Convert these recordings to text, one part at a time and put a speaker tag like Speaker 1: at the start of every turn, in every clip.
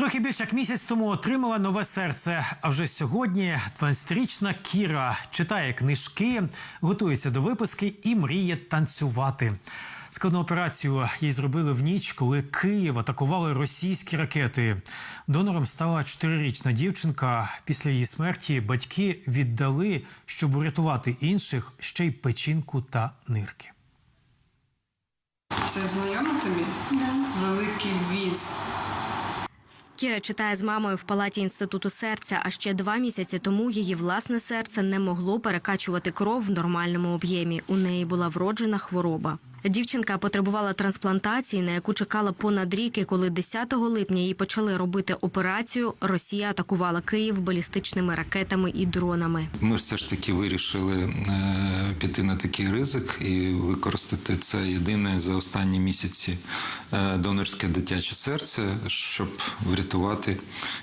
Speaker 1: Трохи більше як місяць тому отримала нове серце. А вже сьогодні 12-річна Кіра читає книжки, готується до виписки і мріє танцювати. Складну операцію їй зробили в ніч, коли Київ атакували російські ракети. Донором стала чотирирічна дівчинка. Після її смерті батьки віддали, щоб урятувати інших, ще й печінку та нирки.
Speaker 2: Це знайомо тобі? Да. Великий.
Speaker 3: Кіра читає з мамою в палаті інституту серця. А ще два місяці тому її власне серце не могло перекачувати кров в нормальному об'ємі. У неї була вроджена хвороба. Дівчинка потребувала трансплантації, на яку чекала понад рік. І коли 10 липня їй почали робити операцію, Росія атакувала Київ балістичними ракетами і дронами.
Speaker 4: Ми все ж таки вирішили е, піти на такий ризик і використати це єдине за останні місяці е, донорське дитяче серце, щоб врятувати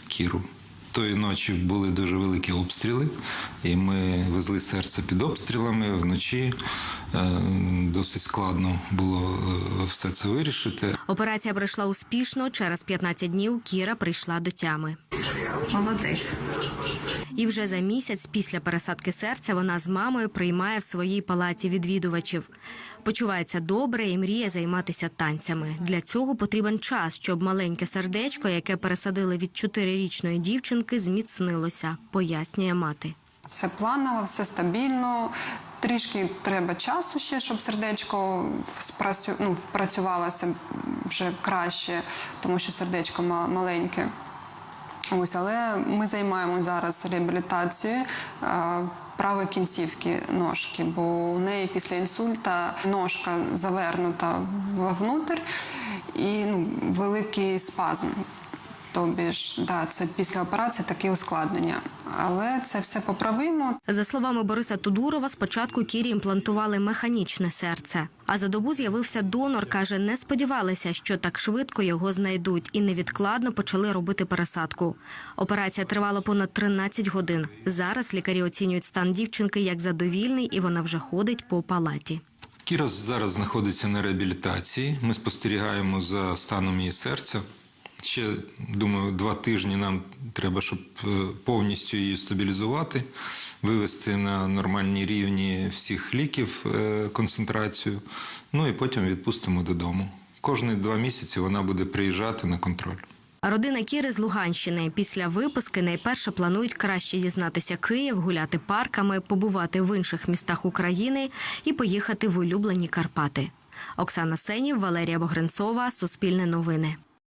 Speaker 4: Кіру. Тої ночі були дуже великі обстріли, і ми везли серце під обстрілами вночі. Е, Досить складно було е, все це вирішити.
Speaker 3: Операція пройшла успішно. Через 15 днів Кіра прийшла до тями.
Speaker 2: Молодець.
Speaker 3: І вже за місяць після пересадки серця вона з мамою приймає в своїй палаті відвідувачів. Почувається добре і мріє займатися танцями. Для цього потрібен час, щоб маленьке сердечко, яке пересадили від чотирирічної дівчинки, зміцнилося, пояснює мати.
Speaker 2: Все планово, все стабільно. Трішки треба часу ще, щоб сердечко спрацю... ну, впрацювалося вже краще, тому що сердечко ма- маленьке. Ось, але ми займаємо зараз реабілітацією правої кінцівки ножки, бо у неї після інсульта ножка завернута вовнутрь і ну, великий спазм. Тобі ж, да, це після операції такі ускладнення. Але це все поправимо.
Speaker 3: За словами Бориса Тудурова, спочатку Кірі імплантували механічне серце. А за добу з'явився донор. каже, не сподівалися, що так швидко його знайдуть, і невідкладно почали робити пересадку. Операція тривала понад 13 годин. Зараз лікарі оцінюють стан дівчинки як задовільний, і вона вже ходить по палаті.
Speaker 4: Кіра зараз знаходиться на реабілітації. Ми спостерігаємо за станом її серця. Ще думаю, два тижні нам треба, щоб е, повністю її стабілізувати, вивести на нормальні рівні всіх ліків е, концентрацію. Ну і потім відпустимо додому. Кожні два місяці вона буде приїжджати на контроль.
Speaker 3: Родина Кіри з Луганщини після виписки найперше планують краще дізнатися Київ, гуляти парками, побувати в інших містах України і поїхати в улюблені Карпати. Оксана Сенів, Валерія Богренцова, Суспільне новини.